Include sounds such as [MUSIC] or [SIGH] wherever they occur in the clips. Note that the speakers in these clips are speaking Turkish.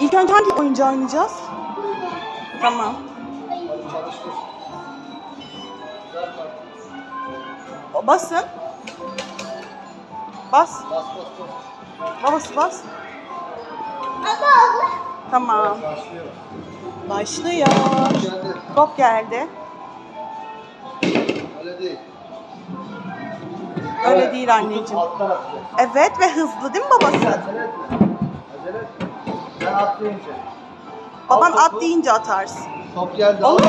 İlk önce hangi oyuncağı oynayacağız? Tamam. Basın. Bas. Bas bas bas. Babası bas. Tamam. Başlıyor. Top geldi. Öyle değil. Öyle Evet, değil anneciğim. Evet ve hızlı değil mi babası? Acele atlayınca. Baban Al at topu. deyince atarsın. Top geldi. Olur mu?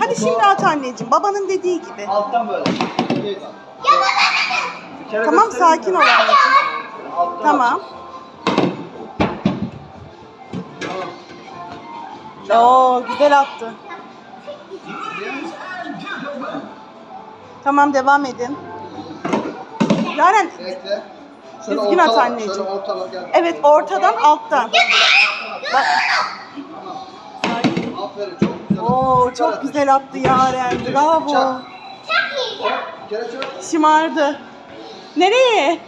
Hadi Topu şimdi at anneciğim. Babanın dediği gibi. Alttan böyle. Bir kere Tamam göstereyim sakin mi? ol anneciğim. Alttan Tamam. Tamam. Oo güzel attı. Tamam devam edin. Yaren Bekle. Şöyle Düzgün at ortala, anneciğim. Şöyle ortala gel. evet ortadan alttan. Bak. Çok güzel. Oo çok güzel attı Yaren. Bravo. Şımardı. Nereye?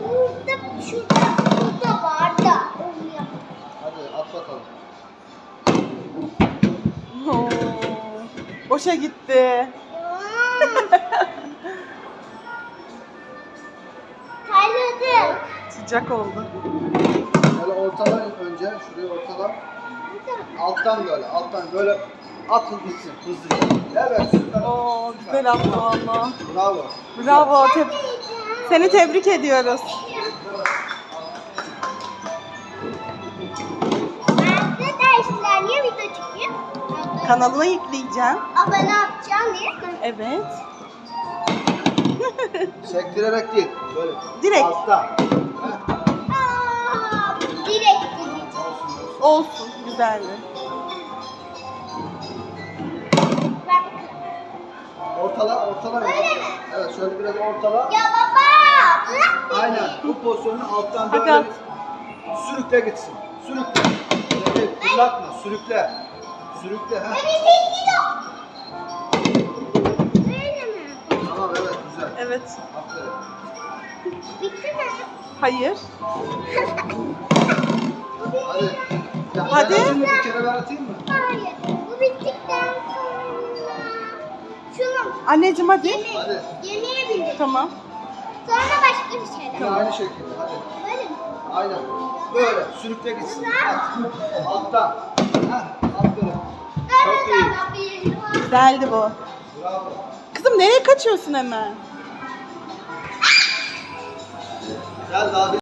Burada, şurada, burada var da. Onu yap. Hadi at bakalım. Oo, boşa gitti. Sıcak oldu. Böyle ortala önce. Şurayı ortala. Alttan böyle. Alttan böyle atın gitsin hızlıca. Evet süper. Oo güzel attı valla. Bravo. Bravo. Te- seni tebrik ediyoruz. Arkadaşlar niye video çekiyor? Kanalına yükleyeceğim. Abone yapacağım değil mi? Evet. Sektirerek değil. Böyle. Direkt. Alttan. Olsun. Güzeldi. Ortala, ortala. Öyle mi? Evet şöyle biraz ortala. Ya baba bırak beni. Aynen. Bu pozisyonu alttan böyle at. sürükle gitsin. Sürükle. Böyle fırlatma. Sürükle. Sürükle. Ha. Beni çekiyor. Öyle mi? Tamam evet güzel. Evet. Aferin. Bitti mi? Hayır. [LAUGHS] Hadi. Atayım mı? Bir kere ben atayım mı? Hayır. Bu bittikten sonra şunu Anneciğim hadi. yemeğe, Hadi. yemeğe bindir. Tamam. Sonra başka bir şeyler. Yine aynı şekilde. Hadi. Böyle mi? Aynen. Böyle sürükle gitsin. At. Alttan. Heh. Aferin. Çok iyi. iyi. Güzeldi bu. Bravo. Kızım nereye kaçıyorsun hemen? Gel daha bir